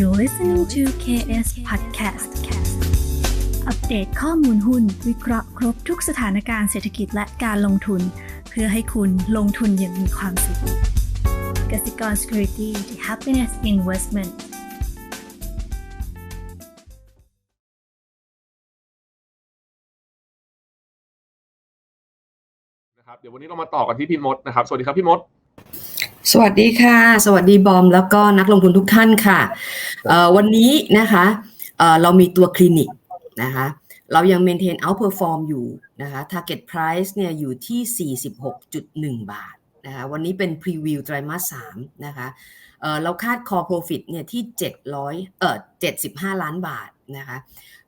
You're listening to KS Podcast อัปเดตข้อมูลหุ้น วิเคราะห์ครบทุกสถานการณ์เศรษฐกิจและการลงทุน เพื่อให้คุณลงทุนอย่างมีความสุขกสิกร Security the Happiness Investment นะครับเดี๋ยววันนี้เรามาต่อกันที่พี่มดนะครับ สวัสดีครับพี่มด สวัสดีค่ะ สวัสดีบอมแล้วก็นักลงทุนทุกท่านค่ะเอ่อวันนี้นะคะเอ่อเรามีตัวคลินิกนะคะเรายัง maintain outperform อยู่นะคะ target price เนี่ยอยู่ที่ 46.1 บาทนะคะวันนี้เป็น preview ไตรมาส3นะคะเอ่อเราคาด core profit เนี่ยที่ 700เอ่อ75 ล้านบาทนะคะ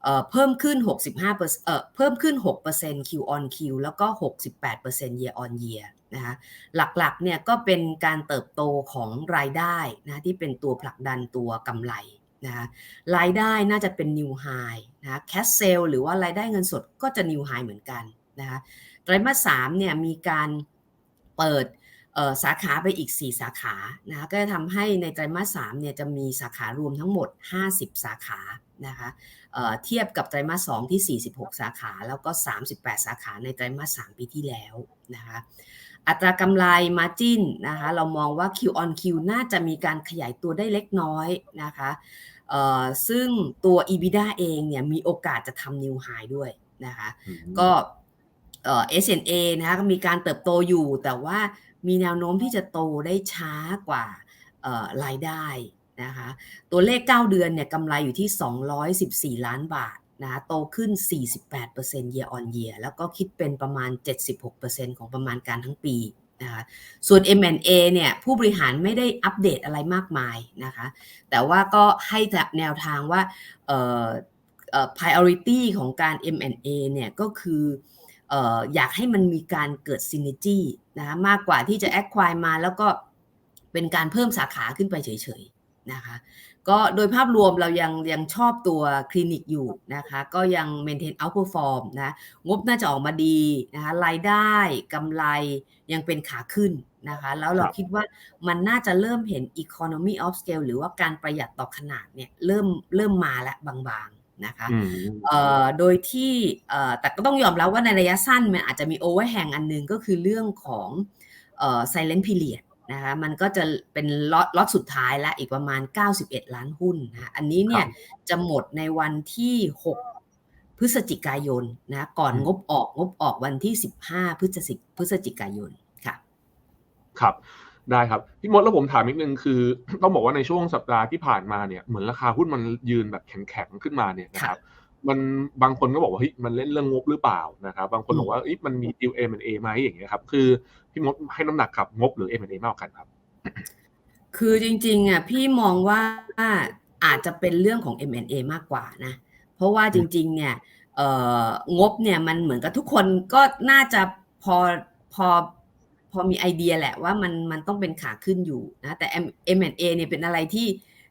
เอ่อเพิ่มขึ้น 65เอ่อเพิ่มขึ้น 6% Q on Q แล้วก็ 68% year on year นะคะหลักๆเนี่ยก็เป็นการเติบโตของรายได้นะที่เป็นตัวผลักดันตัวกำไรนะคะรายได้น่าจะเป็น new high นะแคะ cash sale หรือว่ารายได้เงินสดก็จะ new high เหมือนกันนะคะไตรมาสสามเนี่ยมีการเปิดสาขาไปอีก 4 สาขานะคะก็จะทำให้ในไตรมาสสามเนี่ยจะมีสาขารวมทั้งหมด 50 สาขานะคะเเทียบกับไตรมาส2ที่ 46 สาขา แล้วก็ 38 สาขาในไตรมาส3ปีที่แล้วนะคะ อัตรากำไร Margin นะคะเรามองว่า Q on Q น่าจะมีการขยายตัวได้เล็กน้อยนะคะเอ่อซึ่งตัว EBITDA เองเนี่ยมีโอกาสจะทำ New High ด้วยนะคะก็เอ่อ S&A นะคะก็มีการเติบโตอยู่ แต่ว่ามีแนวโน้มที่จะโตได้ช้ากว่าเอ่อรายได้นะคะตัวเลข 9 เดือนเนี่ยกำไรอยู่ที่ 214 ล้านบาท นะโตขึ้น 48% year on year แล้วก็คิดเป็นประมาณ 76%ของประมาณการทั้งปีนะคะส่วน M&A เนี่ยผู้บริหารไม่ได้อัปเดตอะไรมากมายนะคะ แต่ว่าก็ให้แนวทางว่าเอ่อเอ่อ priority ของการ M&A เนี่ยก็คือเอ่ออยากให้มันมีการเกิด synergy นะคะมากกว่าที่จะ acquire มาแล้วก็เป็นการเพิ่มสาขาขึ้นไปเฉยๆ นะคะก็โดยภาพรวมเรายังยังชอบตัวคลินิกอยู่นะคะก็ยัง maintain outperform นะงบน่าจะออกมาดีนะคะรายได้กำไรยังเป็นขาขึ้นนะคะแล้วเราคิดว่ามันน่าจะเริ่มเห็น economy of scale หรือว่าการประหยัดต่อขนาดเนี่ยเริ่มเริ่มมาแล้วบางๆนะคะเอ่อโดยที่เอ่อแต่ก็ต้องยอมรับว่าในระยะสั้นมันอาจจะมี overhang อันหนึงก็คือเรื่องของเอ่อ silent period นะคะมันก็จะเป็นล็อตล็อตสุดท้ายแล้วอีกประมาณ 91 ล้านหุ้นนะอันนี้เนี่ยจะหมดในวันที่ 6 พฤศจิกายนนะก่อนงบออกงบออกวันที่ 15 พฤศจิพฤศจิกายนค่ะครับได้ครับพี่มดแล้วผมถามนิดนึงคือ ต้องบอกว่าในช่วงสัปดาห์ที่ผ่านมาเนี่ยเหมือนราคาหุ้นมันยืนแบบแข็งๆขึ้นมาเนี่ยนะครับ มันบางคนก็บอกว่าเฮ้ยมันเล่นเรื่องงบหรือเปล่านะครับ บางคนบอกว่ามันมีดีลเอ็มเอไหมอย่างเงี้ยครับ คือพี่มดให้น้ำหนักกับงบหรือ M&A มากกว่ากันครับ คือจริงๆอะพี่มองว่าอาจจะเป็นเรื่องของ M&A มากกว่านะ เพราะว่าจริงๆ เนี่ยเอ่องบเนี่ยมันเหมือนกับทุกคนก็น่าจะพอพอพอมีไอเดียแหละว่ามันมันต้องเป็นขาขึ้นอยู่นะแต่ M&A เนี่ยเป็นอะไรที่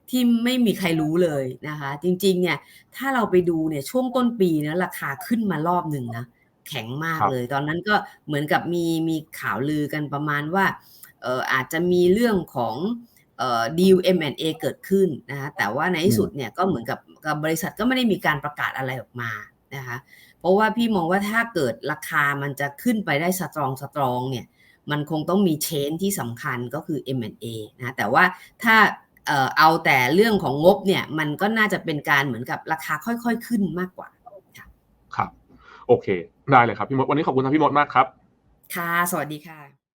ที่ไม่มีใครรู้เลยนะคะ จริงๆ เนี่ยถ้าเราไปดูเนี่ยช่วงต้นปีนะราคาขึ้นมารอบหนึ่งนะแข็งมากเลย ตอนนั้นก็เหมือนกับมีมีข่าวลือกันประมาณว่าเอออาจจะมีเรื่องของเอ่อดีล M&A เกิดขึ้นนะคะแต่ว่าในที่สุดเนี่ยก็เหมือนกับกับบริษัทก็ไม่ได้มีการประกาศอะไรออกมานะคะเพราะว่าพี่มองว่าถ้าเกิดราคามันจะขึ้นไปได้สตรองสตรองเนี่ยมันคงต้องมีเชนที่สำคัญก็คือ M&A นะแต่ว่าถ้า เอ่อเอาแต่เรื่องของงบเนี่ย มันก็น่าจะเป็นการเหมือนกับราคาค่อยๆขึ้นมากกว่าค่ะครับ โอเค ได้เลยครับพี่มดวันนี้ขอบคุณทางพี่มดมากครับ ค่ะ สวัสดีค่ะ